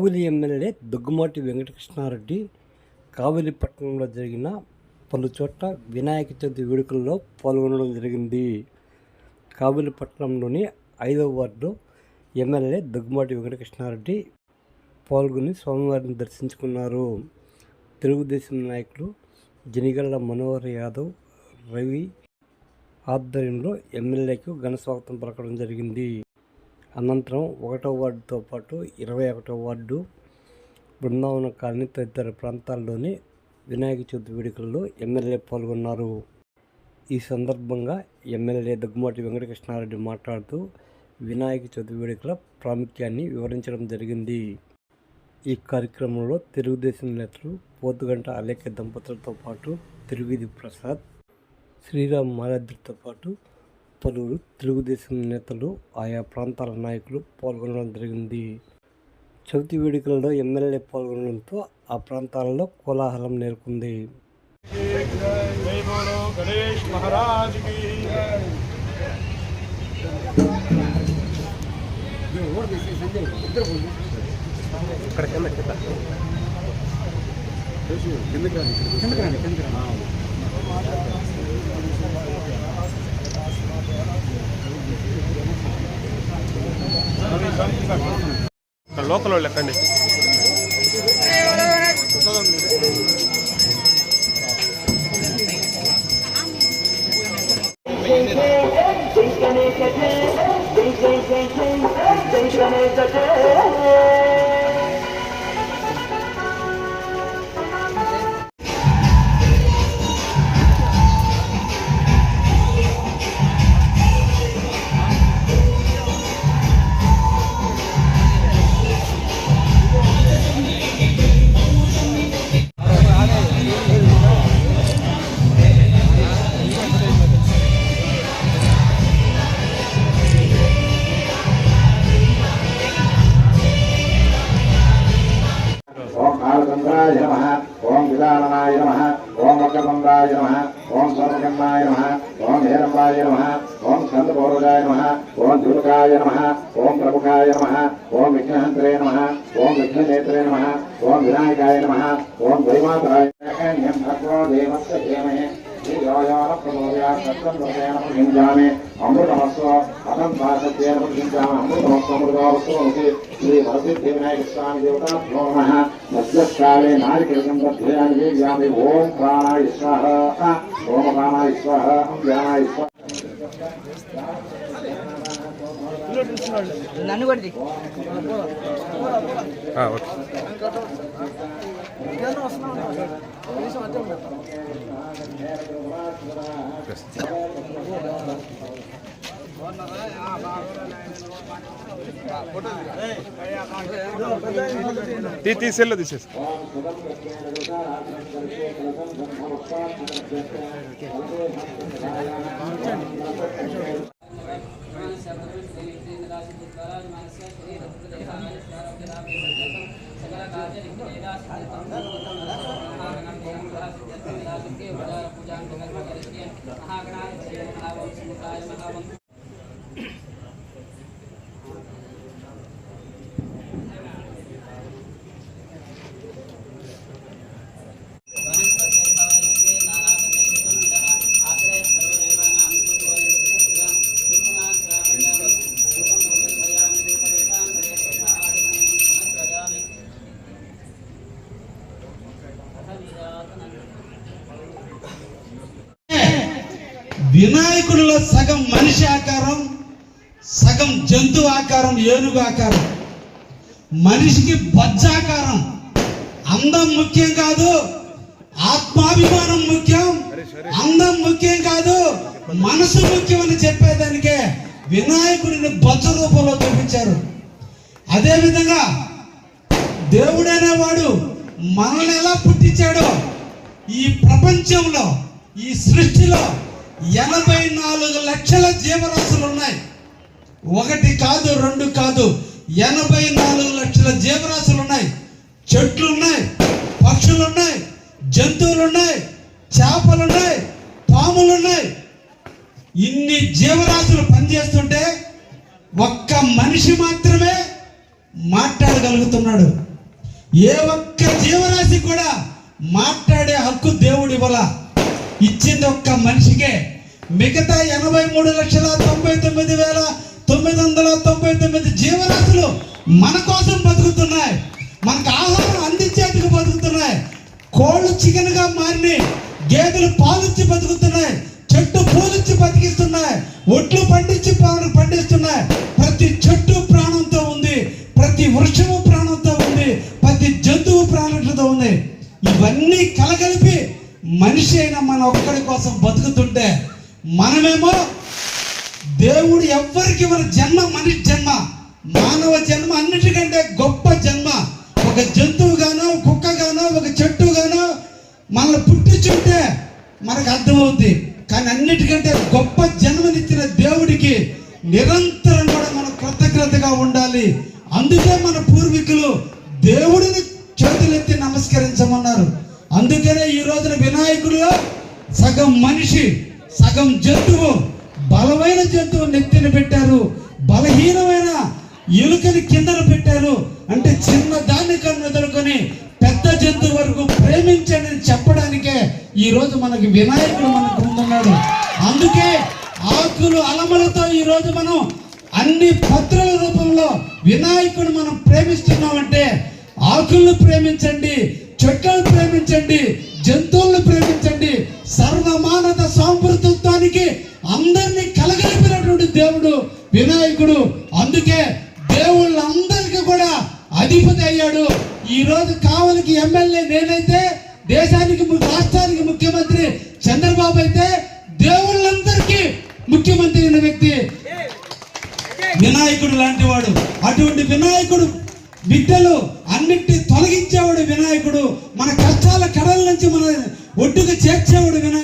కావిలి MLA దుగ్గుమాటి Venkatakrishna Reddy కావిలి పట్టణంలో జరిగిన పలు చోట్ల వినాయక చవితి వేడుకల్లో పాల్గొనడం జరిగింది. కావిలి పట్టణంలోని ఐదవ వార్డు ఎమ్మెల్యే దుగ్గుమాటి వెంకటకృష్ణారెడ్డి పాల్గొని స్వామివారిని దర్శించుకున్నారు. తెలుగుదేశం నాయకులు జనిగల్ల మనోహర్ యాదవ్ రవి ఆధ్వర్యంలో ఎమ్మెల్యేకు ఘన స్వాగతం పలకడం జరిగింది. అనంతరం ఒకటో వార్డుతో పాటు ఇరవై ఒకటో వార్డు బృందావన కాలనీ తదితర ప్రాంతాల్లోని వినాయక చవితి వేడుకల్లో ఎమ్మెల్యే పాల్గొన్నారు. ఈ సందర్భంగా ఎమ్మెల్యే దగ్గుమాటి వెంకటకృష్ణారెడ్డి మాట్లాడుతూ వినాయక చవితి వేడుకల ప్రాముఖ్యాన్ని వివరించడం జరిగింది. ఈ కార్యక్రమంలో తెలుగుదేశం నేతలు పోతుగంట అలేఖ్య దంపతులతో పాటు తిరువిధి ప్రసాద్ శ్రీరామ్ మాలాద్రితో పాటు పలువురు తెలుగుదేశం నేతలు ఆయా ప్రాంతాల నాయకులు పాల్గొనడం జరిగింది. చవితి వేడుకలలో ఎమ్మెల్యే పాల్గొనడంతో ఆ ప్రాంతాలలో కోలాహలం నేర్కొంది కిందకి రాని కిందకి రాని లోకల్ వాళ్ళు ఎక్కండి ఓం సర్వకర్ణాయ నమ. ఓం హేరంబాయ నమ. ఓం స్కందపౌరుజాయ నమ. ఓం ధులుకాయ నమ. ఓం ప్రముఖాయ నమ. ఓం విఘ్నహంతరే నమ. ఓం విఘ్ననేత్రే నమ. ఓం వినాయకాయ నమ. ఓం ద్వైమాతరాయ భగవో దేవస్య ధీమహి ప్రతించామి అమృతమస్వ అతం భాషత్యేన ప్రతించామి అమృతమస్వ అమృతమస్వముఖి శ్రీ వరసిద్ధి వినాయక స్వామి దేవతా నమ మధ్యకాలే నారికృతం తద్ధ్యాని వేద్యామి ఓం ప్రాణాయ స్వాహ ఓం ప్రాణాయ స్వాహ ధ్యానాయ స్వాహ నన్ను కొడిది ఓకే తీ తీసేసి. వినాయకుడిలో సగం మనిషి ఆకారం సగం జంతు ఆకారం ఏనుగు ఆకారం. మనిషికి బజ్జాకారం అందం ముఖ్యం కాదు ఆత్మాభిమానం ముఖ్యం. అందం ముఖ్యం కాదు మనసు ముఖ్యం అని చెప్పేదానికే వినాయకుడిని బజ్జ రూపంలో చూపించారు. అదేవిధంగా దేవుడనేవాడు మనల్ని ఎలా పుట్టించాడో ఈ ప్రపంచంలో ఈ సృష్టిలో ఎనభై నాలుగు లక్షల జీవరాశులు ఉన్నాయి. ఒకటి కాదు రెండు కాదు. ఎనభై నాలుగు లక్షల జీవరాశులు ఉన్నాయి. చెట్లు ఉన్నాయి పక్షులు ఉన్నాయి జంతువులు ఉన్నాయి చేపలు ఉన్నాయి పాములు ఉన్నాయి. ఇన్ని జీవరాశులు పనిచేస్తుంటే ఒక్క మనిషి మాత్రమే మాట్లాడగలుగుతున్నాడు. ఏ ఒక్క జీవరాశి కూడా మాట్లాడే హక్కు దేవుడి ఇవ్వాల ఇచ్చింది ఒక్క మనిషికే మిగతా ఎనభై మూడు లక్షల తొంభై తొమ్మిది వేల తొమ్మిది వందల తొంభై తొమ్మిది జీవరాశులు మన కోసం బతుకుతున్నాయి. మనకు ఆహారం అందించేందుకు బతుకుతున్నాయి. కోళ్ళు చికెన్గా మారినాయి గేదెలు పాలిచ్చి బతుకుతున్నాయి చెట్టు పూలిచ్చి బతికిస్తున్నాయి ఒట్లు పండించి పాలు పండిస్తున్నాయి. ప్రతి చెట్టు ప్రాణంతో ఉంది ప్రతి వృక్షము ప్రాణంతో ఉంది ప్రతి జంతువు ప్రాణంతో ఉంది. ఇవన్నీ కలగలిపి మనిషి అయిన మన ఒక్కడి కోసం బతుకుతుంటే మనమేమో దేవుడు ఎవ్వరికి ఇవ్వని జన్మ మనిషి జన్మ మానవ జన్మ అన్నిటికంటే గొప్ప జన్మ. ఒక జంతువుగానో కుక్కగానో ఒక చెట్టుగానో మనల్ని పుట్టించుంటే మనకు అర్థమవుద్ది. కానీ అన్నిటికంటే గొప్ప జన్మనిచ్చిన దేవుడికి నిరంతరం కూడా మనం కృతజ్ఞతగా ఉండాలి. అందుకే మన పూర్వీకులు దేవుడిని చేతులెత్తి నమస్కరించమన్నారు. అందుకనే ఈ రోజున వినాయకుడిలో సగం మనిషి సగం జంతువు బలమైన జంతువు నెత్తిన పెట్టారు బలహీనమైన ఎలుకని కిందన పెట్టారు. అంటే చిన్న దాన్ని కన్ను ఎదుర్కొని పెద్ద జంతువు వరకు ప్రేమించండి అని చెప్పడానికే ఈ రోజు మనకి వినాయకుడు మనకు ముందున్నాడు. అందుకే ఆకులు అలమలతో ఈ రోజు మనం అన్ని పత్రుల రూపంలో వినాయకుడు మనం ప్రేమిస్తున్నామంటే ఆకులను ప్రేమించండి చెట్లను ప్రేమించండి జంతువులను ప్రేమించండి సర్వమానవ సాంస్కృతిత్వానికి అందరినీ కలగలిపినటువంటి దేవుడు వినాయకుడు. అందుకే దేవుళ్ళందరికీ కూడా అధిపతి అయ్యాడు. ఈ రోజు కావలికి ఎమ్మెల్యే నేనైతే దేశానికి రాష్ట్రానికి ముఖ్యమంత్రి చంద్రబాబు అయితే దేవుళ్ళందరికీ ముఖ్యమంత్రి అయిన వ్యక్తి. వినాయకుడు లాంటి వాడు. అటువంటి వినాయకుడు బిడ్డలు వినాయకుడు మన కష్టాల కడల నుంచి మన ఒడ్డుకు చేర్చేవాడు వినాయకుడు.